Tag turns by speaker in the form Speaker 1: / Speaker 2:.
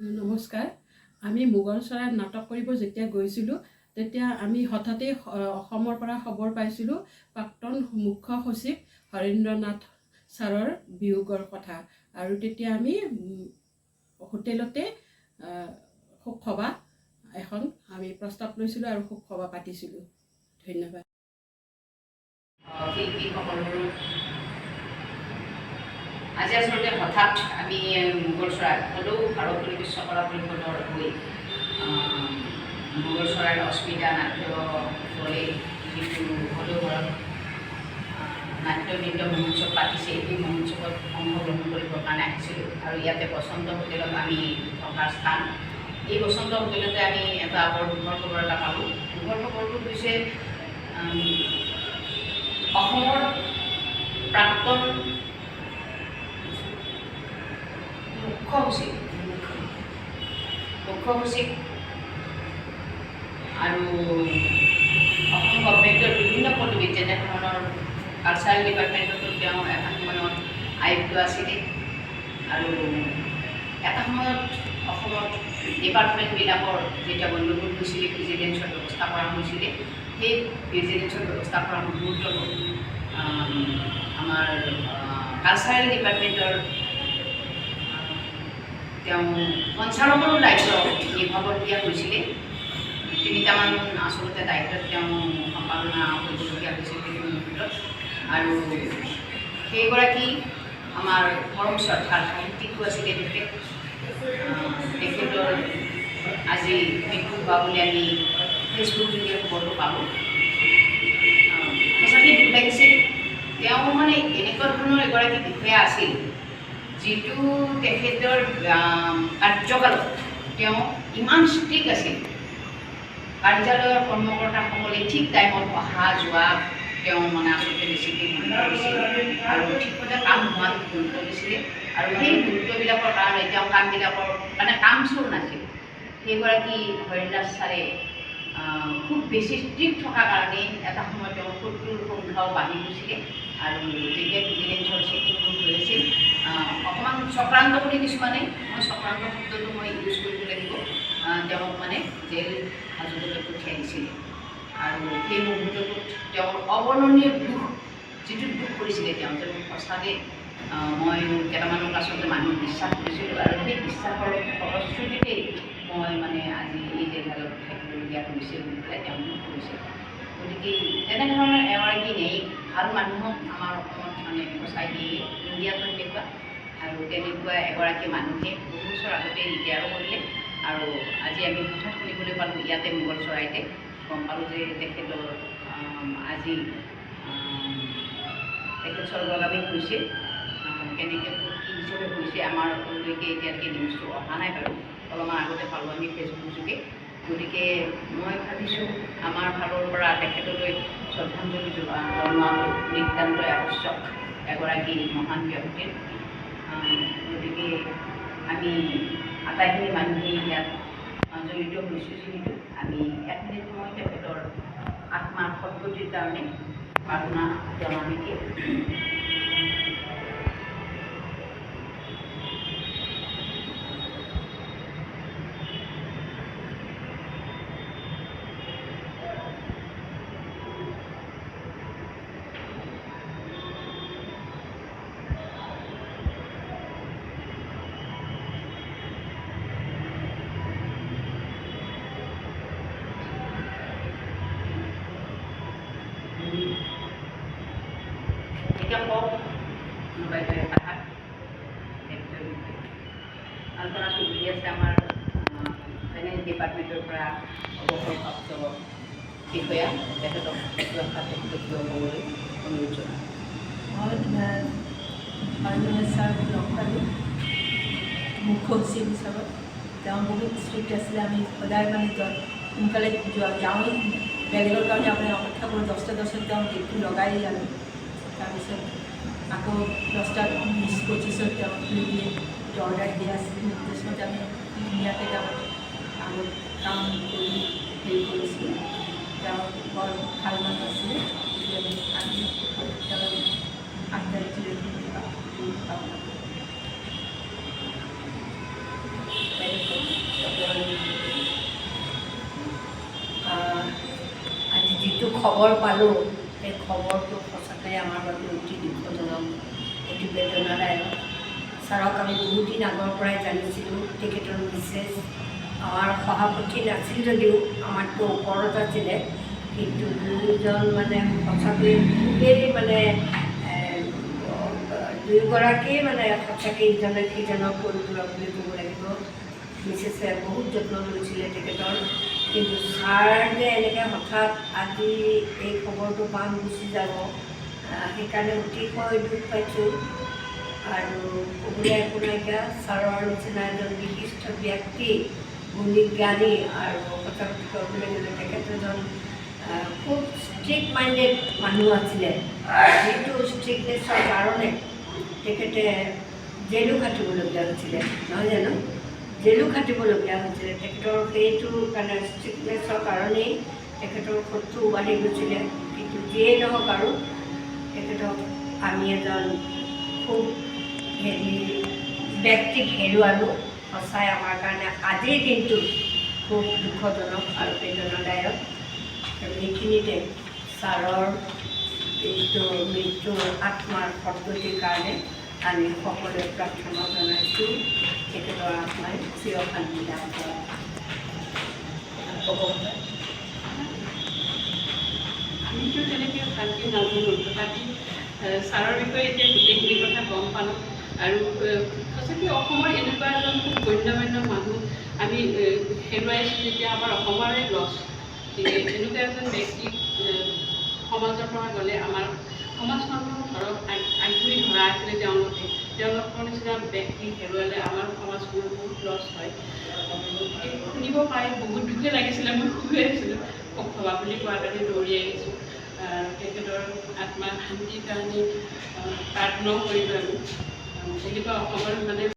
Speaker 1: নমস্কাৰ। আমি মোগল চৰাইত নাটক কৰিব যেতিয়া গৈছিলোঁ তেতিয়া আমি হঠাতে অসমৰ পৰা খবৰ পাইছিলোঁ প্ৰাক্তন মুখ্য সচিব হৰেন্দ্ৰ নাথ ছাৰৰ বিয়োগৰ কথা। আৰু তেতিয়া আমি হোটেলতে শোকসভা এখন আমি প্ৰস্তাৱ লৈছিলোঁ আৰু শোকসভা পাতিছিলোঁ। ধন্যবাদ।
Speaker 2: আজি আচলতে হঠাৎ আমি মোগল চৰাই হ'লেও ভাৰতী বিশ্বকলা পৰিষদৰ হৈ মোগল চৰাইৰ অস্মিতা, নাট্য দলে যিটো সদৌঘৰত নাট্য, নৃত্য, মহোৎসৱ পাতিছে, এই মহোৎসৱত অংশগ্ৰহণ কৰিবৰ কাৰণে আহিছিলোঁ। আৰু ইয়াতে বসন্ত হোটেলত আমি থকাৰ স্থান। এই বসন্ত হোটেলতে আমি এটা বৰ দুখৰ খবৰ এটা পালোঁ। দুখৰ খবৰটো হৈছে অসমৰ প্ৰাক্তন সচিব মুখ্য সচিব আৰু অসম গভমেণ্টৰ বিভিন্ন পদবীত যেনেধৰণৰ কালচাৰেল ডিপাৰ্টমেণ্টতো তেওঁ এটা সময়ত আয়ুক্ত আছিলে আৰু এটা সময়ত অসমত ডিপাৰ্টমেণ্টবিলাকৰ যেতিয়া গণ্ডগোল হৈছিলে প্ৰেচিডেঞ্চৰ ব্যৱস্থা কৰা হৈছিলে সেই প্ৰেচিডেঞ্চৰ ব্যৱস্থা কৰা মুহূৰ্তত আম, আমাৰ কালচাৰেল ডিপাৰ্টমেণ্টৰ তেওঁ সঞ্চালকৰো দায়িত্ব নিভাবলগীয়া হৈছিলে। তিনিটামান আচলতে দায়িত্বত তেওঁ সম্পাদনা কৰিবলগীয়া হৈছিল মুহূৰ্তত আৰু সেইগৰাকী আমাৰ পৰম শ্ৰদ্ধাৰ সাহিত্যিকো আছিলে তেখেত তেখেতৰ আজি মৃত্যু হোৱা বুলি আমি ফেচবুক যোগে খবৰটো পালোঁ। সঁচাকৈ দুখ লাগিছিল। তেওঁ মানে এনেকুৱা ধৰণৰ এগৰাকী বিষয়া আছিল যিটো তেখেতৰ কাৰ্যকালত তেওঁ ইমান ষ্ট্ৰিক আছিল। কাৰ্যালয়ৰ কৰ্মকৰ্তাসকলে ঠিক টাইমত অহা যোৱা তেওঁ মানে আচলতে বেছিকৈ গুৰুত্ব দিছিল আৰু ঠিকমতে কাম হোৱাত গুৰুত্ব দিছিলে। আৰু সেই গুৰুত্ববিলাকৰ কাৰণে তেওঁ কামবিলাকৰ মানে কাম চোৰ নাছিল। সেইগৰাকী হৰিদাস ছাৰে খুব বেছি ষ্ট্ৰিক থকা কাৰণে এটা সময়ত তেওঁ শত্ৰুৰ সংখ্যাও বাঢ়ি গৈছিলে আৰু যেতিয়া ভিজিলেঞ্চৰ চেকিংবোৰ হৈ আছিল আহ, অকণমান চক্ৰান্ত কৰি কিছুমানে মই চক্ৰান্ত শব্দটো মই ইউজ কৰিব লাগিব তেওঁক মানে জেল হাজতলৈ পঠিয়াই দিছিলে আৰু সেই মুহূৰ্তটোত তেওঁৰ অৱৰ্ণনীয় দুখ যিটো দুখ কৰিছিলে তেওঁ মোক সঁচাকৈ আহ, মই কেইটামানক আচলতে বিশ্বাস কৰিছিলোঁ আৰু সেই বিশ্বাসৰ ফলশ্ৰুতিতেই মই মানে আজি এই জেলহালত থাকিবলগীয়া হৈছে বুলি পেলাই তেওঁ দুখ কৰিছে গতিকে তেনেধৰণৰ এগৰাকী নেই ভাল মানুহক আমাৰ অসমত মানে সঁচাই দিয়ে ইণ্ডিয়াতো তেনেকুৱা আৰু তেনেকুৱা এগৰাকী মানুহে বহু বছৰ আগতে ৰিটায়াৰো কৰিলে আৰু আজি আমি হঠাৎ শুনিবলৈ পালোঁ ইয়াতে মোগল চৰাইতে। গম পালোঁ যে তেখেতৰ আজি তেখেত স্বৰ্গগামী হৈছে কেনেকৈ কি হিচাপে হৈছে আমাৰ ওচৰলৈকে এতিয়ালৈকে নিউজটো অহা নাই বাৰু। অলপমান আগতে পালোঁ আমি ফেচবুক যোগে। গতিকে মই ভাবিছোঁ, আমাৰ ফালৰ পৰা তেখেতলৈ শ্ৰদ্ধাঞ্জলি জনোৱা- জনোৱাটো নিতান্তই আৱশ্যক এগৰাকী মহান ব্যক্তিৰ। গতিকে আমি আটাইখিনি মানুহেই ইয়াত জড়িত হৈছোঁ যিহেতু। আমি এক মিনিট সময় তেখেতৰ আত্মাৰ সদ্গতিৰ কাৰণে প্ৰাৰ্থনা জনাম নেকি কওক কোনোবাই যদি তাহাত আলোচনা চলি আছে আমাৰ ফাইনেন্স ডিপাৰ্টমেণ্টৰ পৰা অৱসৰপ্ৰাপ্ত বিষয়া তেখেতক তেখেতক কিয় ক'বলৈ অনুৰোধ জনাওঁ
Speaker 3: পাৰ্মানেণ্ট ছাৰক লগ পালোঁ মুখ্য সচিব হিচাপত তেওঁ বহুত ষ্ট্ৰিক্ট আছিলে আমি সদায় মানে সোনকালে যোৱা যাওঁৱেই বেলেগৰ কাৰণে আপুনি অপেক্ষা কৰোঁ দহটা দহটাত তেওঁ ডেটটো লগাই আনো তাৰপিছত আকৌ দহটা বিছ পঁচিছত তেওঁ খুলি দিয়ে অৰ্ডাৰ দিয়া আছিল নিৰ্দেশমতে আমি ধুনীয়াকৈ তেওঁ আগত কাম কৰি হেৰি কৰিছিলোঁ। তেওঁ বৰ ভালো মানুহ আছিলে। আমি আৰু আহ, আজি যিটো খবৰ পালোঁ সেই খবৰটো সঁচাকৈ আমাৰ বাবে অতি দুখজনক, অতি বেদনাদায়ক। ছাৰক আমি বহুত দিন আগৰ পৰাই জানিছিলোঁ, তেখেতৰ মিছেছ আমাৰ সভাপতি নাছিল যদিও আমাতকৈ ওপৰত আছিলে, কিন্তু দুয়োজন মানে সঁচাকৈ খুবেই মানে দুয়োগৰাকীয়ে মানে সঁচাকৈ ইজনে সিজনক পৰিপূৰক বুলি ক'ব লাগিব। মিছেছে বহুত যত্ন লৈছিলে তেখেতৰ, কিন্তু ছাৰ যে এনেকৈ হঠাৎ আজি এই খবৰটো পাম গুচি যাব। সেইকাৰণে অতিশয় দুখ পাইছোঁ। আৰু একো নাইকিয়া ছাৰৰ নিচিনা এজন বিশিষ্ট ব্যক্তি, গুণী জ্ঞানী আৰু কথা ক'বলৈ গ'লে তেখেত এজন খুব ষ্ট্ৰিক্ট মাইণ্ডেড মানুহ আছিলে। যিটো ষ্ট্ৰিকনেছৰ কাৰণে তেখেতে জেলো খাটিবলগীয়া হৈছিলে। নহয় জানো? জেলো খাটিবলগীয়া হৈছিলে। তেখেতৰ সেইটো কাৰণে ষ্ট্ৰিকনেছৰ কাৰণেই তেখেতৰ শত্ৰু বাঢ়ি গৈছিলে। কিন্তু যিয়েই নহওক আৰু তেখেতক আমি এজন খুব হেৰি ব্যক্তিক হেৰুৱালোঁ সঁচাই আমাৰ কাৰণে আজিৰ দিনটো খুব দুখজনক আৰু বেদনাদায়ক। আৰু এইখিনিতে ছাৰৰ এইটো মৃত্যুৰ আত্মাৰ সদ্গতিৰ কাৰণে আমি সকলোৱে প্ৰাৰ্থনা জনাইছোঁ। তেখেতৰ আত্মাই চিৰ শান্তি লাভ কৰে ক'ব পাৰে
Speaker 1: আমিতো ভালকৈ নাজানো তথাপি ছাৰৰ বিষয়ে এতিয়া গোটেইখিনি কথা গম পালোঁ। আৰু সঁচাকৈ অসমৰ এনেকুৱা এজন খুব গণ্যমান্য মানুহ আমি হেৰুৱাইছোঁ যেতিয়া আমাৰ অসমৰে লছ এনেকুৱা এজন ব্যক্তি সমাজৰ পৰা গ'লে আমাৰ সমাজখনৰ ধৰক আগ আগবাঢ়ি ধৰা আছিলে তেওঁলোকে। তেওঁলোকৰ নিচিনা ব্যক্তি হেৰুৱালে আমাৰ সমাজখনৰ বহুত লছ হয়। শুনিব পাই বহুত দুখে লাগিছিলে মই শুই আছিলোঁ। ভবা বুলি কোৱাৰ কাৰণে দৌৰি আহিছোঁ। আহ, তেখেতৰ আত্মা শান্তিৰ কাৰণে প্ৰাৰ্থনাও কৰিলোঁ আমি তেখেতৰ অসমৰ মানে